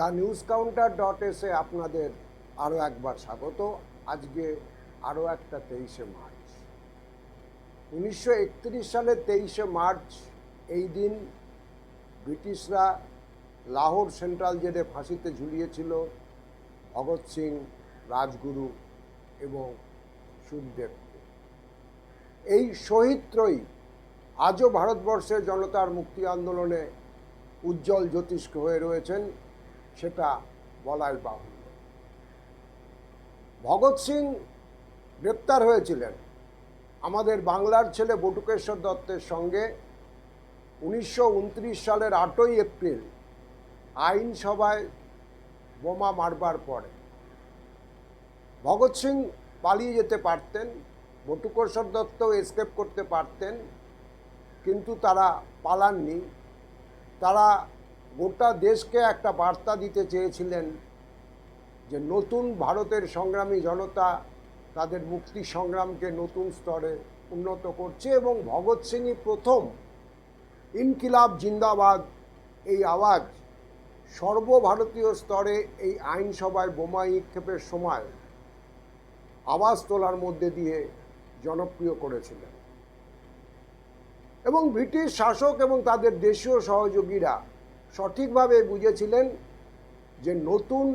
The news counter dot এসে আপনাদের আরও একবার স্বাগত। আজকে আরও একটা তেইশে মার্চ। উনিশশো সালের তেইশে মার্চ এই দিন ব্রিটিশরা লাহোর সেন্ট্রাল জেলে ফাঁসিতে ঝুলিয়েছিল ভগৎ সিং, রাজগুরু এবং সুখদেবকে এই শহীদত্রয়ী আজও ভারতবর্ষের জনতার মুক্তি আন্দোলনে উজ্জ্বল জ্যোতিষ্ক হয়ে রয়েছেন। সেটা বলাই বাহুল্য। ভগৎ সিং গ্রেপ্তার হয়েছিলেন আমাদের বাংলার ছেলে বটুকেশ্বর দত্তের সঙ্গে উনিশশো উনত্রিশ সালের আটই এপ্রিল আইনসভায় বোমা মারবার পরে। ভগৎ সিং পালিয়ে যেতে পারতেন, বটুকেশ্বর দত্ত এসকেপ করতে পারতেন, কিন্তু তারা পালাননি। তারা গোটা দেশকে একটা বার্তা দিতে চেয়েছিলেন যে নতুন ভারতের সংগ্রামী জনতা তাদের মুক্তি সংগ্রামকে নতুন স্তরে উন্নত করছে এবং ভগৎ সিংই প্রথম ইনকিলাব জিন্দাবাদ এই আওয়াজ সর্বভারতীয় স্তরে এই আইনসভায় বোমা নিক্ষেপের সময় আওয়াজ তোলার মধ্যে দিয়ে জনপ্রিয় করেছিলেন। এবং ব্রিটিশ শাসক এবং তাদের দেশীয় সহযোগীরা সঠিকভাবে বুঝেছিলেন যে নতুন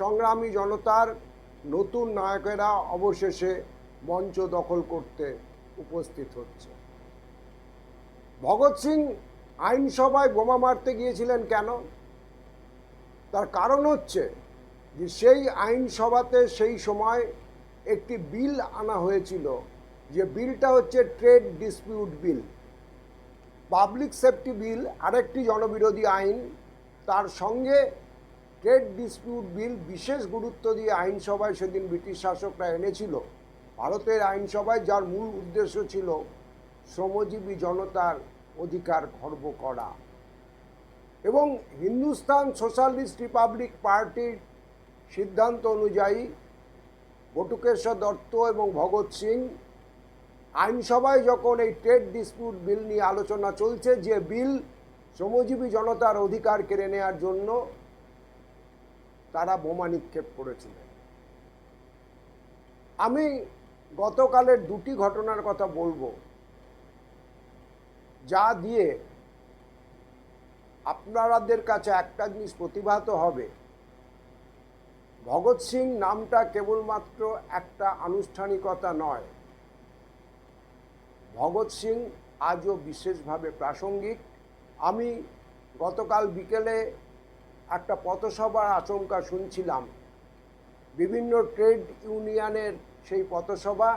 সংগ্রামী জনতার নতুন নায়কেরা অবশেষে মঞ্চ দখল করতে উপস্থিত হচ্ছে। ভগৎ সিং আইনসভায় বোমা মারতে গিয়েছিলেন কেন? তার কারণ হচ্ছে যে সেই আইনসভাতে সেই সময় একটি বিল আনা হয়েছিল, যে বিলটা হচ্ছে trade dispute bill. Public safety bill আরেকটি জনবিরোধী আইন, তার সঙ্গে ট্রেড ডিসপিউট বিল বিশেষ গুরুত্ব দিয়ে আইনসভায় সেদিন ব্রিটিশ শাসকরা এনেছিল। ভারতের আইনসভায় যার মূল উদ্দেশ্য ছিল শ্রমজীবী জনতার অধিকার খর্ব করা। এবং হিন্দুস্তান সোশ্যালিস্ট রিপাবলিক পার্টির সিদ্ধান্ত অনুযায়ী বটুকেশ্বর দত্ত এবং ভগৎ সিং আইনসভায় যখন এই ট্রেড ডিসপিউট বিল নিয়ে আলোচনা চলছে, যে বিল শ্রমজীবী জনতার অধিকার কেড়ে নেওয়ার জন্য তারা বোমা নিক্ষেপ করেছিলেন। আমি গতকালের দুটি ঘটনার কথা বলব, যা দিয়ে আপনারাদের কাছে একটা জিনিস প্রতিভাত হবে। ভগৎ সিং নামটা কেবলমাত্র একটা আনুষ্ঠানিকতা নয় ভগৎ সিং আজও বিশেষভাবে প্রাসঙ্গিক। আমি গতকাল বিকেলে একটা পথসভার আচমকা শুনছিলাম। বিভিন্ন ট্রেড ইউনিয়নের সেই পথসভা,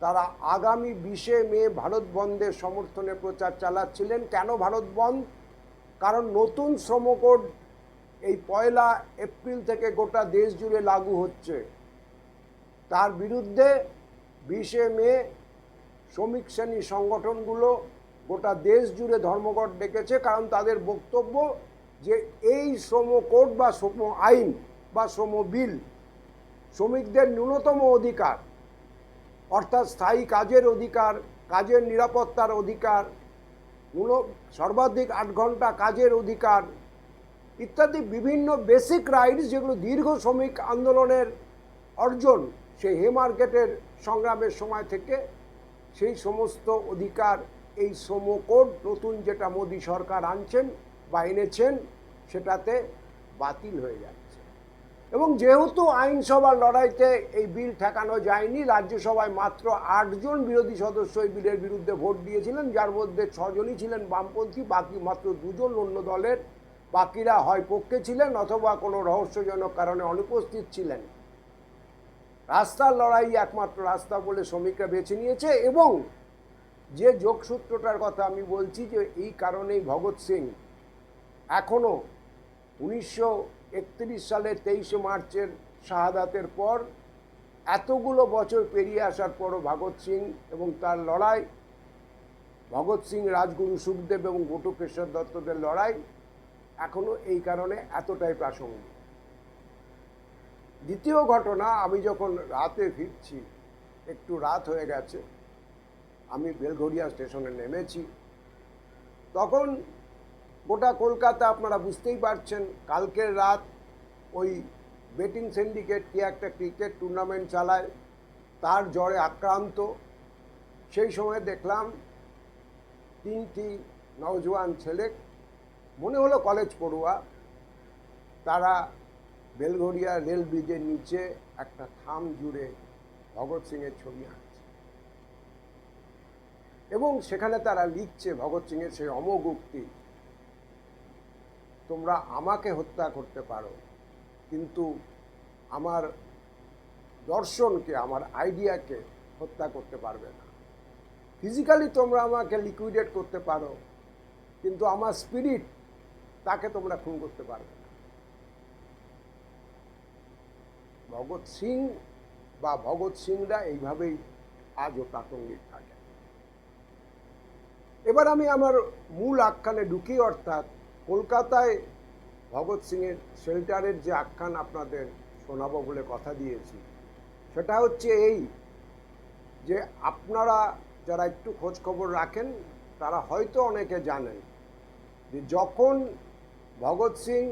তারা আগামী বিশে মে ভারত বন্ধের সমর্থনে প্রচার চালাচ্ছিলেন। কেন ভারত বন্ধ? কারণ নতুন শ্রমকোড এই পয়লা এপ্রিল থেকে গোটা দেশ জুড়ে লাগু হচ্ছে। তার বিরুদ্ধে বিশে মে শ্রমিক শ্রেণি সংগঠনগুলো গোটা দেশ জুড়ে ধর্মঘট ডেকেছে, কারণ তাদের বক্তব্য যে এই শ্রম কোড বা শ্রম আইন বা শ্রম বিল শ্রমিকদের ন্যূনতম অধিকার, অর্থাৎ স্থায়ী কাজের অধিকার, কাজের নিরাপত্তার অধিকার সর্বাধিক আট ঘণ্টা কাজের অধিকার ইত্যাদি বিভিন্ন বেসিক রাইটস যেগুলো দীর্ঘ শ্রমিক আন্দোলনের অর্জন সেই হে মার্কেটের সংগ্রামের সময় থেকে সেই সমস্ত অধিকার এই শ্রম কোড নতুন যেটা মোদী সরকার আনছেন বা এনেছেন, সেটাতে বাতিল হয়ে যাচ্ছে। এবং যেহেতু আইনসভার লড়াইতে এই বিল ঠেকানো যায়নি, রাজ্যসভায় মাত্র আটজন বিরোধী সদস্য এই বিলের বিরুদ্ধে ভোট দিয়েছিলেন, যার মধ্যে ছজনই ছিলেন বামপন্থী, বাকি মাত্র দুজন অন্য দলের। বাকিরা হয় পক্ষে ছিলেন অথবা কোনো রহস্যজনক কারণে অনুপস্থিত ছিলেন। রাস্তার লড়াই একমাত্র রাস্তা বলে শ্রমিকরা বেছে নিয়েছে এবং যে যোগসূত্রটার কথা আমি বলছি যে এই কারণেই ভগৎ সিং এখনও উনিশশো একত্রিশ সালের তেইশে মার্চের শাহাদাতের পর এতগুলো বছর পেরিয়ে আসার পরও ভগৎ সিং এবং তার লড়াই, ভগৎ সিং, রাজগুরু সুখদেব এবং বটুকেশ্বর দত্তদের লড়াই এখনও এই কারণে এতটাই প্রাসঙ্গিক। দ্বিতীয় ঘটনা, আমি যখন রাতে ফিরছি, একটু রাত হয়ে গেছে, আমি বেলঘরিয়া স্টেশনে নেমেছি। তখন গোটা কলকাতা আপনারা বুঝতেই পারছেন, কালকের রাত ওই বেটিং সিন্ডিকেট কি একটা ক্রিকেট টুর্নামেন্ট চালায়, তার জ্বরে আক্রান্ত। সেই সময় দেখলাম তিনটি নওজোয়ান ছেলে, মনে হলো কলেজ পড়ুয়া, তারা বেলঘরিয়া রেল ব্রিজের নিচে একটা থাম জুড়ে ভগৎ সিংয়ের ছবি আঁকছে। এবং সেখানে তারা লিখছে ভগৎ সিংয়ের সেই অমোঘ উক্তি, তোমরা আমাকে হত্যা করতে পারো, কিন্তু আমার দর্শনকে, আমার আইডিয়াকে হত্যা করতে পারবে না। ফিজিক্যালি তোমরা আমাকে লিকুইডেট করতে পারো, কিন্তু আমার স্পিরিট তাকে তোমরা খুন করতে পারবে না ভগৎ সিং বা ভগৎ সিংরা এইভাবেই আজও প্রাসঙ্গিক থাকে। এবার আমি আমার মূল আখ্যানে ঢুকি, অর্থাৎ কলকাতায় ভগৎ সিংয়ের শেল্টারের যে আখ্যান আপনাদের শোনাবো বলে কথা দিয়েছি, সেটা হচ্ছে এই যে আপনারা যারা একটু খোঁজ খবর রাখেন, তারা হয়তো অনেকে জানেন যে যখন ভগৎ সিং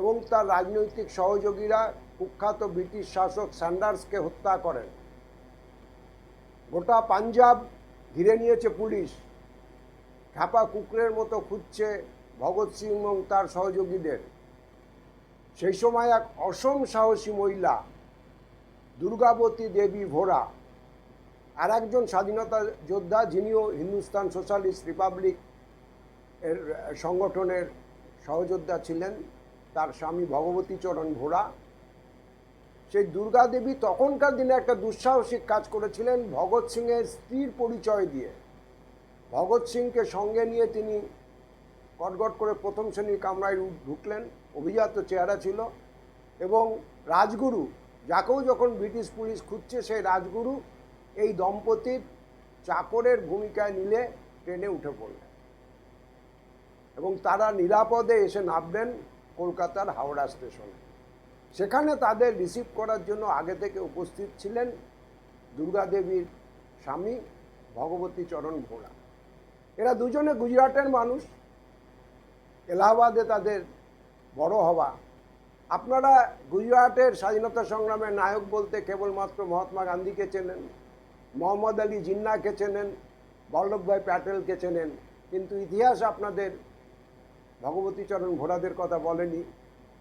এবং তার রাজনৈতিক সহযোগীরা কুখ্যাত ব্রিটিশ শাসক স্যান্ডার্সকে হত্যা করেন। গোটা পাঞ্জাব ঘিরে নিয়েছে পুলিশ। খ্যাপা কুকুরের মতো খুঁজছে ভগৎ সিং এবং তার সহযোগীদের। সেই সময় এক অসম সাহসী মহিলা, দুর্গাবতী দেবী ভোরা আর একজন স্বাধীনতা যোদ্ধা যিনিও হিন্দুস্তান সোশ্যালিস্ট রিপাবলিক এর সংগঠনের সহযোদ্ধা ছিলেন, তার স্বামী ভগবতী চরণ ভোরা। সেই দুর্গা দেবী তখনকার দিনে একটা দুঃসাহসিক কাজ করেছিলেন ভগৎ সিংয়ের স্ত্রীর পরিচয় দিয়ে। ভগৎ সিংকে সঙ্গে নিয়ে তিনি কটগট করে প্রথম শ্রেণির কামরায় ঢুকলেন, অভিজাত চেহারা ছিল এবং রাজগুরু, যাকেও যখন ব্রিটিশ পুলিশ খুঁজছে, সেই রাজগুরু এই দম্পতির চাকরের ভূমিকায় নিলে ট্রেনে উঠে পড়লেন এবং তারা নিরাপদে এসে নামবেন কলকাতার হাওড়া স্টেশনে। সেখানে তাদের রিসিভ করার জন্য আগে থেকে উপস্থিত ছিলেন দুর্গাদেবীর স্বামী ভগবতী চরণ ভোলা এরা দুজনে গুজরাটের মানুষ। এলাহাবাদে তাদের বড় হওয়া। আপনারা গুজরাটের স্বাধীনতা সংগ্রামের নায়ক বলতে কেবলমাত্র মহাত্মা গান্ধীকে চেনেন, মোহাম্মদ আলী জিন্নাকে চেনেন বল্লভভাই প্যাটেলকে চেনেন, কিন্তু ইতিহাস আপনাদের ভগবতী চরণ ভোরাদের কথা বলেনি।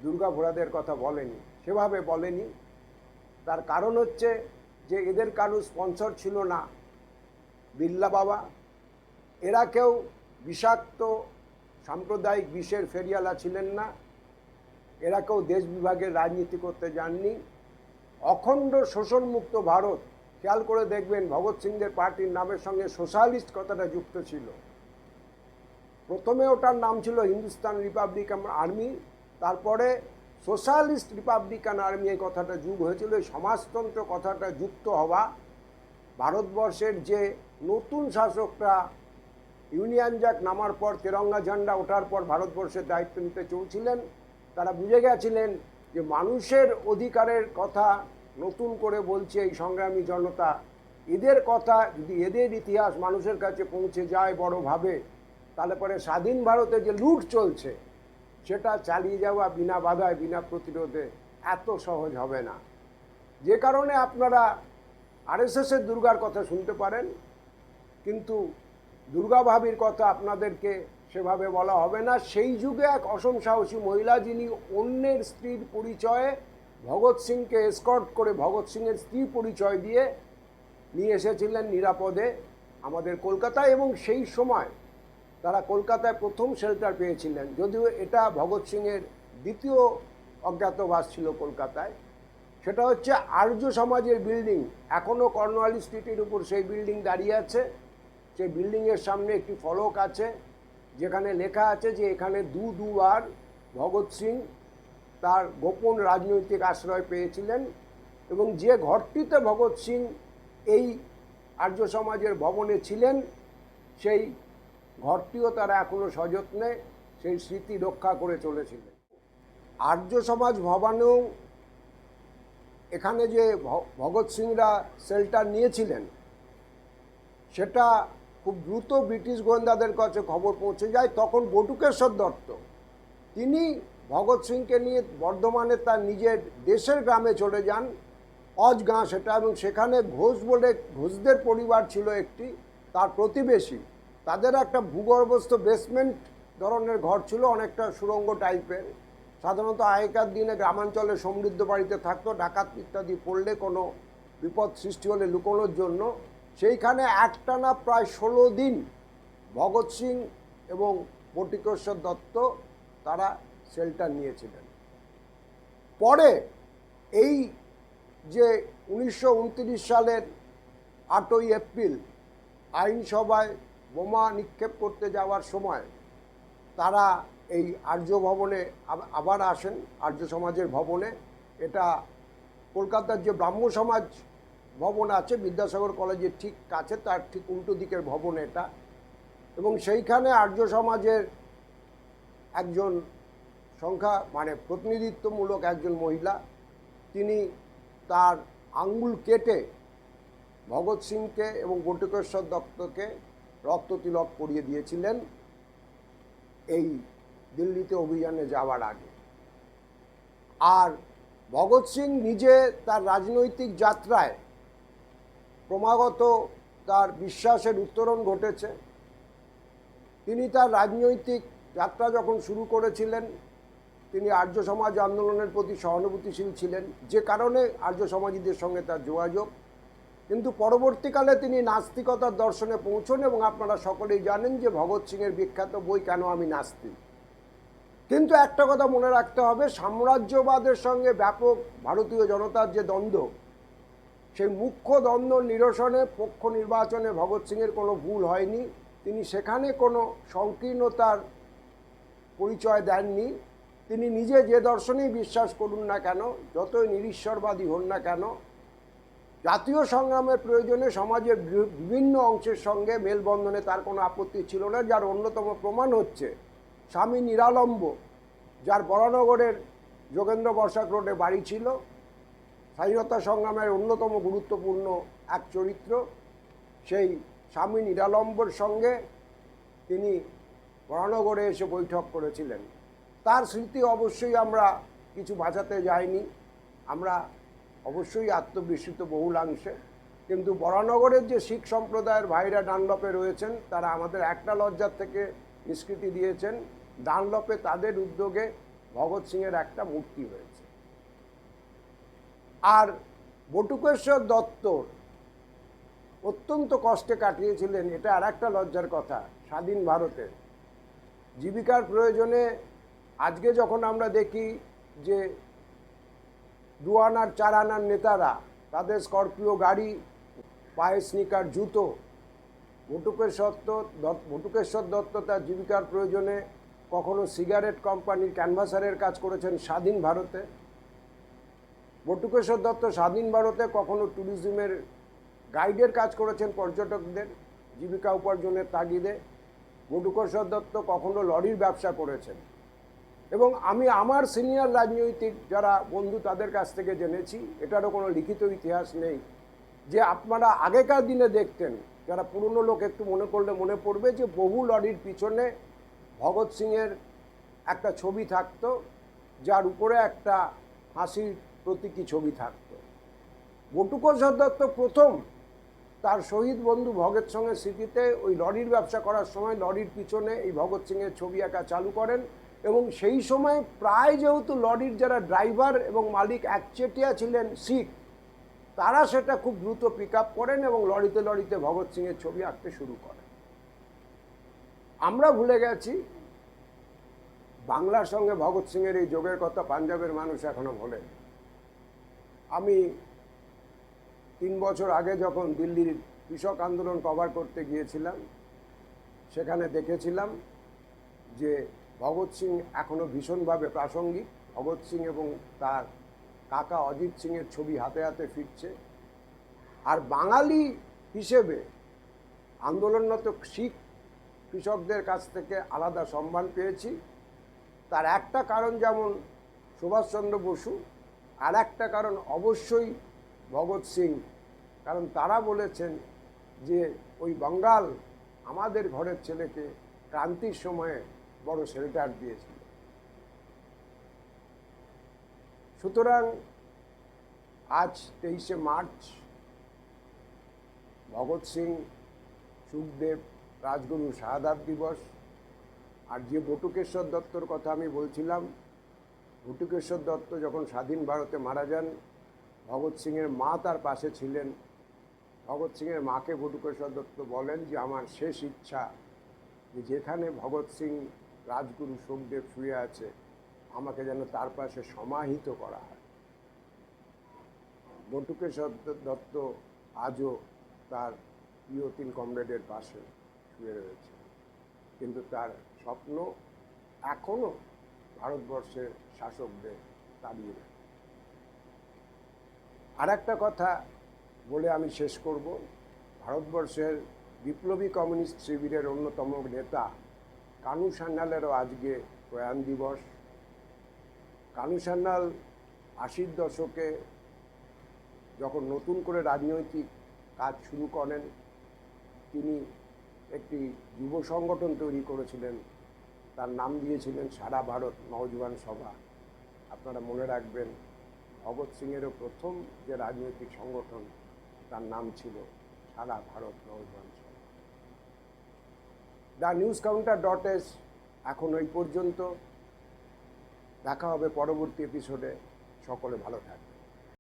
দুর্গা ভোড়াদের কথা বলেনি, সেভাবে বলেনি। তার কারণ হচ্ছে যে এদের কারও স্পন্সর ছিল না। বিল্লা বাবা, এরা কেউ বিষাক্ত, সাম্প্রদায়িক বিষের ফেরিয়ালা ছিলেন না। এরা কেউ দেশ বিভাগের রাজনীতি করতে যাননি। অখণ্ড শোষণমুক্ত ভারত, খেয়াল করে দেখবেন ভগৎ সিংদের পার্টির নামের সঙ্গে সোশ্যালিস্ট কথাটা যুক্ত ছিল। প্রথমে ওটার নাম ছিল হিন্দুস্তান রিপাবলিকান আর্মি তারপরে সোশ্যালিস্ট রিপাবলিকান আর্মি এই কথাটা যুগ হয়েছিল, এই সমাজতন্ত্র কথাটা যুক্ত হওয়া, ভারতবর্ষের যে নতুন শাসকরা, ইউনিয়ন জ্যাক নামার পর, তেরঙ্গা ঝান্ডা ওঠার পর ভারতবর্ষের দায়িত্ব নিতে চলছিলেন, তারা বুঝে গেছিলেন যে মানুষের অধিকারের কথা নতুন করে বলছে এই সংগ্রামী জনতা। এদের কথা যদি এদের ইতিহাস মানুষের কাছে পৌঁছে যায় বড়ভাবে, তাহলে পরে স্বাধীন ভারতে যে লুট চলছে সেটা চালিয়ে যাওয়া বিনা বাধায়, বিনা প্রতিরোধে এত সহজ হবে না। যে কারণে আপনারা আরএসএসের দুর্গার কথা শুনতে পারেন, কিন্তু দুর্গা ভাবির কথা আপনাদেরকে সেভাবে বলা হবে না। সেই যুগে এক অসম সাহসী মহিলা যিনি অন্যের স্ত্রীর পরিচয়ে ভগৎ সিংকে এসকর্ট করে ভগৎ সিংয়ের স্ত্রী পরিচয় দিয়ে নিয়ে এসেছিলেন নিরাপদে আমাদের কলকাতায় এবং সেই সময় তারা কলকাতায় প্রথম শেল্টার পেয়েছিলেন। যদিও এটা ভগৎ সিংয়ের দ্বিতীয় অজ্ঞাতবাস ছিল কলকাতায়। সেটা হচ্ছে আর্য সমাজের বিল্ডিং এখনও কর্নওয়ালি স্ট্রিটের উপর সেই বিল্ডিং দাঁড়িয়ে আছে। সেই বিল্ডিংয়ের সামনে একটি ফলক আছে, যেখানে লেখা আছে যে এখানে দু দুবার ভগৎ সিং তার গোপন রাজনৈতিক আশ্রয় পেয়েছিলেন এবং যে ঘরটিতে ভগৎ সিং এই আর্য সমাজের ভবনে ছিলেন, সেই ঘরটিও তারা এখনও সযত্নে সেই স্মৃতি রক্ষা করে চলেছিলেন। আর্য সমাজ ভবনেও এখানে যে ভগৎ সিংরা শেল্টার নিয়েছিলেন, সেটা খুব দ্রুত ব্রিটিশ গোয়েন্দাদের কাছে খবর পৌঁছে যায়, তখন বটুকেশ্বর দত্ত। তিনি ভগৎ সিংকে নিয়ে বর্ধমানে তার নিজের দেশের গ্রামে চলে যান, অজ গাঁ সেটা এবং সেখানে ঘোষ বলে, ঘোষদের পরিবার ছিল একটি, তার প্রতিবেশী। তাদের একটা ভূগর্ভস্থ বেসমেন্ট ধরনের ঘর ছিল, অনেকটা সুরঙ্গ টাইপের সাধারণত আগেকার দিনে গ্রামাঞ্চলে সমৃদ্ধ বাড়িতে থাকতো, ডাকাত ইত্যাদি পড়লে কোনো বিপদ সৃষ্টি হলে লুকোনোর জন্য। সেইখানে একটানা প্রায় ষোলো দিন ভগৎ সিং এবং বটিকেশ্বর দত্ত তারা শেল্টার নিয়েছিলেন। পরে এই যে উনিশশো সালের আটই এপ্রিল আইনসভায় বোমা নিক্ষেপ করতে যাওয়ার সময় তারা এই আর্য ভবনে আবার আসেন, আর্য সমাজের ভবনে। এটা কলকাতার যে ব্রাহ্ম সমাজ ভবন আছে, বিদ্যাসাগর কলেজের ঠিক কাছে, তার ঠিক উল্টো দিকের ভবন এটা। এবং সেইখানে আর্য সমাজের একজন সংখ্যা মানে প্রতিনিধিত্বমূলক একজন মহিলা, তিনি তার আঙ্গুল কেটে ভগৎ সিংকে এবং বটুকেশ্বর দত্তকে রক্ত তিলক পরিয়ে দিয়েছিলেন এই দিল্লিতে অভিযানে যাওয়ার আগে। আর ভগৎ সিং নিজে তার রাজনৈতিক যাত্রায় ক্রমাগত তার বিশ্বাসের উত্তরণ ঘটেছে। তিনি তার রাজনৈতিক যাত্রা যখন শুরু করেছিলেন, তিনি আর্য সমাজ আন্দোলনের প্রতি সহানুভূতিশীল ছিলেন। যে কারণে আর্য সমাজীদের সঙ্গে তার যোগাযোগ কিন্তু পরবর্তীকালে তিনি নাস্তিকতার দর্শনে পৌঁছন এবং আপনারা সকলেই জানেন যে ভগৎ সিংয়ের বিখ্যাত বই, কেন আমি নাস্তিক? কিন্তু একটা কথা মনে রাখতে হবে, সাম্রাজ্যবাদের সঙ্গে ব্যাপক ভারতীয় জনতার যে দ্বন্দ্ব, সেই মুখ্য দ্বন্দ্ব নিরসনে পক্ষ নির্বাচনে ভগৎ সিংয়ের কোনো ভুল হয়নি। তিনি সেখানে কোনো সংকীর্ণতার পরিচয় দেননি। তিনি নিজে যে দর্শনেই বিশ্বাস করুন না কেন, যতই নিরীশ্বরবাদী হন না কেন জাতীয় সংগ্রামের প্রয়োজনে সমাজের বিভিন্ন অংশের সঙ্গে মেলবন্ধনে তার কোনো আপত্তি ছিল না, যার অন্যতম প্রমাণ হচ্ছে স্বামী নিরালম্ব, যার বরানগরের যোগেন্দ্র বর্ষাক রোডে বাড়ি ছিল। স্বাধীনতা সংগ্রামের অন্যতম গুরুত্বপূর্ণ এক চরিত্র, সেই স্বামী নিরালম্বর সঙ্গে তিনি বরানগরে এসে বৈঠক করেছিলেন। তার স্মৃতি অবশ্যই আমরা কিছু বাঁচাতে যাইনি। আমরা অবশ্যই আত্মবিস্মৃত বহুলাংশে। কিন্তু বরানগরের যে শিখ সম্প্রদায়ের ভাইরা ডানলপে রয়েছেন, তারা আমাদের একটা লজ্জার থেকে নিষ্কৃতি দিয়েছেন, ডানলপে তাদের উদ্যোগে ভগৎ সিংয়ের একটা মূর্তি হয়েছে। আর বটুকেশ্বর দত্তর অত্যন্ত কষ্টে কাটিয়েছিলেন, এটা আর একটা লজ্জার কথা, স্বাধীন ভারতে। জীবিকার প্রয়োজনে আজকে যখন আমরা দেখি যে দু আনার চার আনার নেতারা, তাদের স্করপিও গাড়ি, পায়ে স্নিকার জুতো বটুকেশ্বর দত্ত বটুকেশ্বর দত্ত তার জীবিকার প্রয়োজনে কখনো সিগারেট কোম্পানির ক্যানভাসারের কাজ করেছেন স্বাধীন ভারতে। বটুকেশ্বর দত্ত স্বাধীন ভারতে কখনো ট্যুরিজমের গাইডের কাজ করেছেন পর্যটকদের জীবিকা উপার্জনের তাগিদে। বটুকেশ্বর দত্ত কখনো লরির ব্যবসা করেছেন। এবং আমি আমার সিনিয়র রাজনৈতিক যারা বন্ধু তাদের কাছ থেকে জেনেছি, এটারও কোনো লিখিত ইতিহাস নেই, যে আপনারা আগেকার দিনে দেখতেন, যারা পুরনো লোক একটু মনে করলে মনে পড়বে যে বহু লরির পিছনে ভগৎ সিংয়ের একটা ছবি থাকতো, যার উপরে একটা হাসির প্রতীকী ছবি থাকতো। বটুকেশ্বর দত্ত প্রথম তার শহীদ বন্ধু ভগৎ সিংয়ের স্মৃতিতে ওই লরির ব্যবসা করার সময় লরির পিছনে এই ভগৎ সিংয়ের ছবি আঁকা চালু করেন। এবং সেই সময় প্রায় যেহেতু লরির যারা ড্রাইভার এবং মালিক একচেটিয়া ছিলেন শিখ, তারা সেটা খুব দ্রুত পিক করেন এবং লরিতে লরিতে ভগৎ সিংয়ের ছবি আঁকতে শুরু করেন। আমরা ভুলে গেছি, বাংলার সঙ্গে ভগৎ সিংয়ের এই যোগের কথা পাঞ্জাবের মানুষ এখনও ভোলে আমি তিন বছর আগে যখন দিল্লির কৃষক আন্দোলন কভার করতে গিয়েছিলাম, সেখানে দেখেছিলাম যে ভগৎ সিং এখনও ভীষণভাবে প্রাসঙ্গিক। ভগৎ সিং এবং তার কাকা অজিত সিংয়ের ছবি হাতে হাতে ফিরছে। আর বাঙালি হিসেবে আন্দোলনরত শিখ কৃষকদের কাছ থেকে আলাদা সম্মান পেয়েছি। তার একটা কারণ যেমন সুভাষচন্দ্র বসু, আর একটা কারণ অবশ্যই ভগৎ সিং। কারণ তারা বলেছেন যে ওই বাঙ্গাল আমাদের ঘরের ছেলেকে ক্রান্তির সময়ে বড় শেল্টার দিয়েছিল সুতরাং আজ তেইশে মার্চ ভগৎ সিং, সুখদেব, রাজগুরু শাহাদাত দিবস আর যে বটুকেশ্বর দত্তর কথা আমি বলছিলাম, বটুকেশ্বর দত্ত যখন স্বাধীন ভারতে মারা যান, ভগৎ সিংয়ের মা তার পাশে ছিলেন। ভগৎ সিংয়ের মাকে বটুকেশ্বর দত্ত বলেন যে, আমার শেষ ইচ্ছা যে যেখানে ভগৎ সিং রাজগুরু সুখদেব শুয়ে আছে, আমাকে যেন তার পাশে সমাহিত করা হয়। বটুকেশ্বর দত্ত আজও তার প্রিয় তিন কমরেডের পাশে শুয়ে রয়েছে। কিন্তু তার স্বপ্ন এখনও ভারতবর্ষের শাসকদের তাড়িয়ে দেয়। আর একটা কথা বলে আমি শেষ করব। ভারতবর্ষের বিপ্লবী কমিউনিস্ট শিবিরের অন্যতম নেতা কানু সান্যালেরও আজকে প্রয়াণ দিবস। কানু সান্যাল আশির দশকে যখন নতুন করে রাজনৈতিক কাজ শুরু করেন, তিনি একটি যুব সংগঠন তৈরি করেছিলেন। তার নাম দিয়েছিলেন সারা ভারত নওজোয়ান সভা। আপনারা মনে রাখবেন, ভগৎ সিংয়েরও প্রথম যে রাজনৈতিক সংগঠন, তার নাম ছিল সারা Bharat Naujawan Sabha. The news counter dot S এখন ওই পর্যন্ত। দেখা হবে পরবর্তী এপিসোডে সকলে ভালো থাকবে